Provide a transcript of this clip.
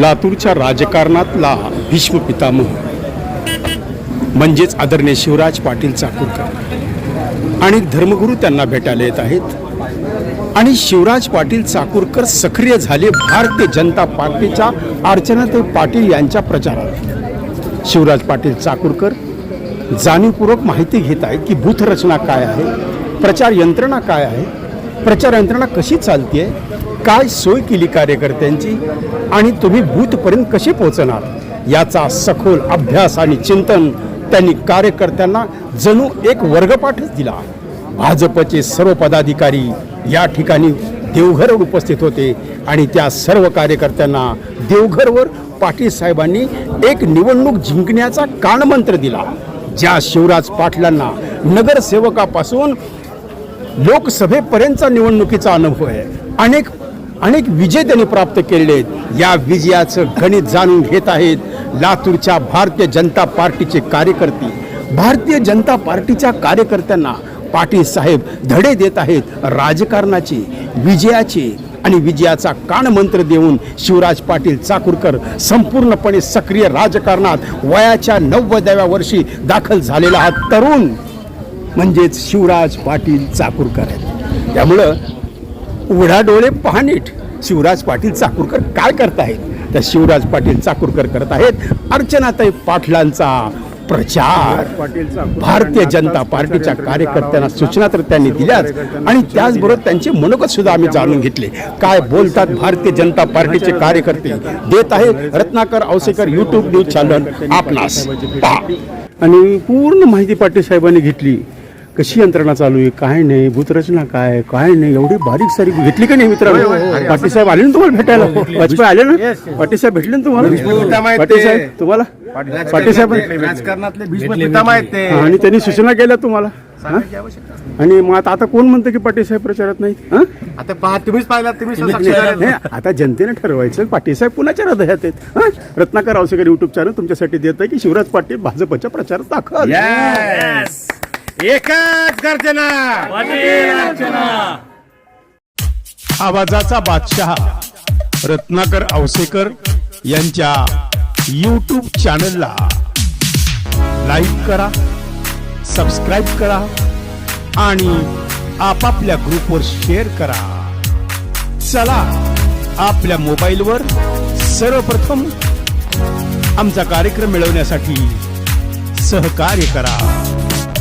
लातूरच्या राजकारणातला भीष्म पितामह म्हणजेच आदरणीय शिवराज पाटील चाकूरकर. आणि धर्मगुरू त्यांना भेटायला येत आहेत. आणि शिवराज पाटील चाकूरकर सक्रिय झाले भारतीय जनता पार्टीच्या अर्चनाताई पाटील यांच्या प्रचारात. शिवराज पाटील चाकूरकर जाणीवपूर्वक माहिती घेत आहेत की बूथ रचना काय आहे प्रचार यंत्रणा काय आहे प्रचार यंत्रणा कशी चालते काय सोय केली कार्यकर्त्यांची आणि तुम्ही बूथपर्यंत कसे पोहोचणार? याचा सखोल अभ्यास आणि चिंतन त्यांनी कार्यकर्त्यांना जणू एक वर्गपाठच दिला. भाजपचे सर्व पदाधिकारी या ठिकाणी देवघरवर उपस्थित होते आणि त्या सर्व कार्यकर्त्यांना देवघरवर पाटील साहेबांनी एक निवडणूक जिंकण्याचा कानमंत्र दिला. ज्या शिवराज पाटलांना नगरसेवकापासून लोकसभेपर्यंतचा निवडणुकीचा अनुभव आहे. अनेक अनेक विजय त्यांनी प्राप्त केलेले आहेत. या विजयाचं गणित जाणून घेत आहेत लातूरच्या भारतीय जनता पार्टीचे कार्यकर्ते. भारतीय जनता पार्टीच्या कार्यकर्त्यांना पाटील साहेब धडे देत आहेत राजकारणाचे विजयाचे आणि विजयाचा कानमंत्र देऊन शिवराज पाटील चाकूरकर संपूर्णपणे सक्रिय राजकारणात वयाच्या नव्वदाव्या वर्षी दाखल झालेला हा तरुण म्हणजेच शिवराज पाटील चाकूरकर आहेत. त्यामुळं उघडा डोळे पहा नीट. शिवराज पाटील चाकूरकर काय करत आहेत? तर शिवराज पाटील चाकूरकर करत आहेत अर्चनाताई पाटलांचा प्रचार. भारतीय जनता पार्टीच्या कार्यकर्त्यांना सूचना तर त्यांनी दिल्याच. आणि त्याचबरोबर त्यांचे मनोगत सुद्धा आम्ही जाणून घेतले. काय बोलतात भारतीय जनता पार्टीचे कार्यकर्ते? देत आहे Ratnakar Ausekar YouTube news channel आपणास. आणि पूर्ण माहिती पाटील साहेबांनी घेतली. कशी यंत्रणा चालू आहे? काय नाही? भूतरचना काय? काय नाही? एवढी बारीक सारीक घेतली का नाही मित्रांनो? पाटील साहेब आले ना तुम्हाला भेटायला? वाजपेयी आले ना? पाटील साहेब भेटले ना तुम्हाला? पाटील साहेब तुम्हाला? पाटील साहेब आणि त्यांनी सूचना केल्या तुम्हाला? हा? आणि मग आता आता कोण म्हणतं की पाटील साहेब प्रचारात नाही? हा? आता पहा तुम्हीच पाहिलात तुम्ही साक्षीदार आहेत. नाही, आता जनतेने ठरवायचं पाटील साहेब कुणाच्या हृदयात आहेत? हा? रत्नाकर औसेकर युट्यूब चॅनल तुमच्यासाठी देत आहे की शिवराज पाटील भाजपच्या प्रचारात दाखल. एकच गर्जना. आवाजाचा बादशहा रत्नाकर औसेकर यांच्या यूट्यूब चॅनलला लाईक करा सबस्क्राईब करा आणि आपापल्या ग्रुपवर शेअर करा. चला आपल्या मोबाईलवर सर्वप्रथम आमचा कार्यक्रम मिळवण्यासाठी सहकार्य करा.